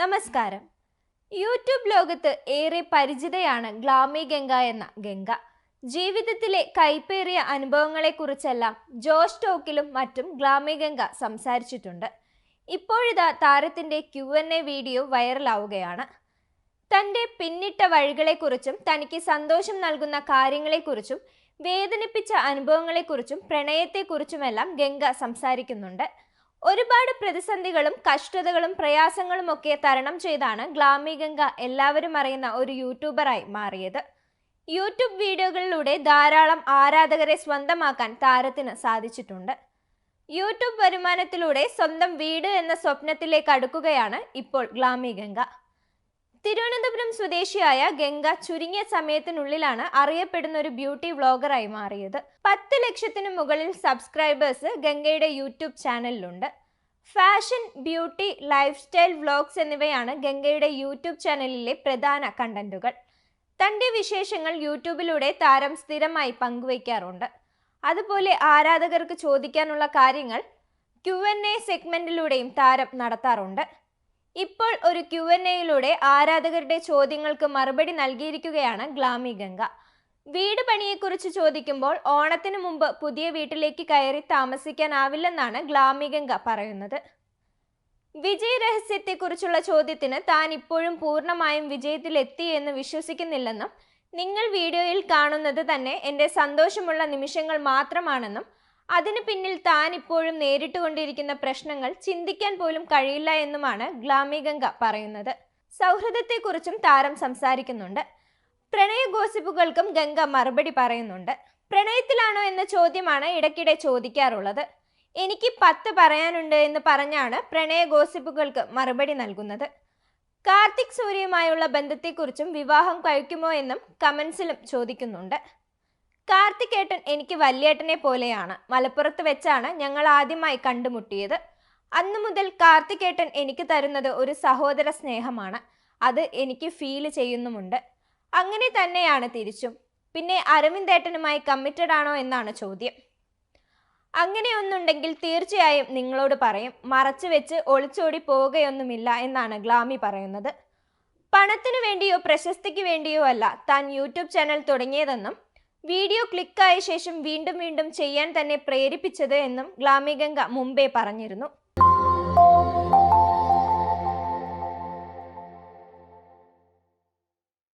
നമസ്കാരം. യൂട്യൂബ് ലോകത്ത് ഏറെ പരിചിതയാണ് ഗ്ലാമി ഗംഗ എന്ന ഗംഗ. ജീവിതത്തിലെ കൈപ്പേറിയ അനുഭവങ്ങളെക്കുറിച്ചെല്ലാം ജോഷ് ടോക്കിലും മറ്റും ഗ്ലാമി ഗംഗ സംസാരിച്ചിട്ടുണ്ട്. ഇപ്പോഴിതാ താരത്തിന്റെ ക്യു എൻ എ വീഡിയോ വൈറലാവുകയാണ്. തന്റെ പിന്നിട്ട വഴികളെക്കുറിച്ചും തനിക്ക് സന്തോഷം നൽകുന്ന കാര്യങ്ങളെക്കുറിച്ചും വേദനിപ്പിച്ച അനുഭവങ്ങളെക്കുറിച്ചും പ്രണയത്തെക്കുറിച്ചുമെല്ലാം ഗംഗ സംസാരിക്കുന്നുണ്ട്. ഒരുപാട് പ്രതിസന്ധികളും കഷ്ടതകളും പ്രയാസങ്ങളും ഒക്കെ തരണം ചെയ്താണ് ഗ്ലാമി ഗംഗ എല്ലാവരും അറിയുന്ന ഒരു യൂട്യൂബറായി മാറിയത്. യൂട്യൂബ് വീഡിയോകളിലൂടെ ധാരാളം ആരാധകരെ സ്വന്തമാക്കാൻ താരത്തിന് സാധിച്ചിട്ടുണ്ട്. യൂട്യൂബ് വരുമാനത്തിലൂടെ സ്വന്തം വീട് എന്ന സ്വപ്നത്തിലേക്ക് അടുക്കുകയാണ് ഇപ്പോൾ ഗ്ലാമി ഗംഗ. തിരുവനന്തപുരം സ്വദേശിയായ ഗംഗ ചുരുങ്ങിയ സമയത്തിനുള്ളിലാണ് അറിയപ്പെടുന്ന ഒരു ബ്യൂട്ടി വ്ളോഗറായി മാറിയത്. പത്ത് ലക്ഷത്തിനു മുകളിൽ സബ്സ്ക്രൈബേഴ്സ് ഗംഗയുടെ യൂട്യൂബ് ചാനലിലുണ്ട്. Fashion beauty lifestyle vlogs എന്നിവയാണ് ഗംഗയുടെ യൂട്യൂബ് ചാനലിലെ പ്രധാന കണ്ടന്റുകൾ. തന്റെ വിശേഷങ്ങൾ യൂട്യൂബിലൂടെ താരം സ്ഥിരമായി പങ്കുവയ്ക്കാറുണ്ട്. അതുപോലെ ആരാധകർക്ക് ചോദിക്കാനുള്ള കാര്യങ്ങൾ ക്യു എൻ എ സെഗ്മെന്റിലൂടെയും താരം നടത്താറുണ്ട്. ഇപ്പോൾ ഒരു ക്യു എൻ എയിലൂടെ ആരാധകരുടെ ചോദ്യങ്ങൾക്ക് മറുപടി നൽകിയിരിക്കുകയാണ് ഗ്ലാമി ഗംഗ. വീട് പണിയെക്കുറിച്ച് ചോദിക്കുമ്പോൾ ഓണത്തിന് മുമ്പ് പുതിയ വീട്ടിലേക്ക് കയറി താമസിക്കാനാവില്ലെന്നാണ് ഗ്ലാമി ഗംഗ പറയുന്നത്. വിജയ രഹസ്യത്തെക്കുറിച്ചുള്ള ചോദ്യത്തിന് താൻ ഇപ്പോഴും പൂർണമായും വിജയത്തിലെത്തി എന്ന് വിശ്വസിക്കുന്നില്ലെന്നും നിങ്ങൾ വീഡിയോയിൽ കാണുന്നത് തന്നെ എന്റെ സന്തോഷമുള്ള നിമിഷങ്ങൾ മാത്രമാണെന്നും അതിന് പിന്നിൽ താൻ ഇപ്പോഴും നേരിട്ടുകൊണ്ടിരിക്കുന്ന പ്രശ്നങ്ങൾ ചിന്തിക്കാൻ പോലും കഴിയില്ല എന്നുമാണ് ഗ്ലാമി ഗംഗ പറയുന്നത്. സൗഹൃദത്തെക്കുറിച്ചും താരം സംസാരിക്കുന്നുണ്ട്. പ്രണയ ഗോസിപ്പുകൾക്കും ഗംഗ മറുപടി പറയുന്നുണ്ട്. പ്രണയത്തിലാണോ എന്ന ചോദ്യമാണ് ഇടയ്ക്കിടെ ചോദിക്കാറുള്ളത്. എനിക്ക് പത്ത് പറയാനുണ്ട് എന്ന് പറഞ്ഞാണ് പ്രണയ ഗോസിപ്പുകൾക്ക് മറുപടി നൽകുന്നത്. കാർത്തിക് സൂര്യയുമായുള്ള ബന്ധത്തെക്കുറിച്ചും വിവാഹം കഴിക്കുമോ എന്നും കമൻസിലും ചോദിക്കുന്നുണ്ട്. കാർത്തിക് ഏട്ടൻ എനിക്ക് വല്യേട്ടനെ പോലെയാണ്. മലപ്പുറത്ത് വെച്ചാണ് ഞങ്ങൾ ആദ്യമായി കണ്ടുമുട്ടിയത്. അന്നു മുതൽ കാർത്തികേട്ടൻ എനിക്ക് തരുന്നത് ഒരു സഹോദര സ്നേഹമാണ്. അത് എനിക്ക് ഫീൽ ചെയ്യുന്നുമുണ്ട്. അങ്ങനെ തന്നെയാണ് തിരിച്ചും. പിന്നെ അരവിന്ദേട്ടനുമായി കമ്മിറ്റഡ് ആണോ എന്നാണ് ചോദ്യം. അങ്ങനെയൊന്നുണ്ടെങ്കിൽ തീർച്ചയായും നിങ്ങളോട് പറയും. മറച്ചു വെച്ച് ഒളിച്ചോടി പോവുകയൊന്നുമില്ല എന്നാണ് ഗ്ലാമി പറയുന്നത്. പണത്തിനു വേണ്ടിയോ പ്രശസ്തിക്ക് വേണ്ടിയോ അല്ല താൻ യൂട്യൂബ് ചാനൽ തുടങ്ങിയതെന്നും വീഡിയോ ക്ലിക്കായ ശേഷം വീണ്ടും വീണ്ടും ചെയ്യാൻ തന്നെ പ്രേരിപ്പിച്ചത് എന്നും ഗ്ലാമി ഗംഗ മുമ്പേ പറഞ്ഞിരുന്നു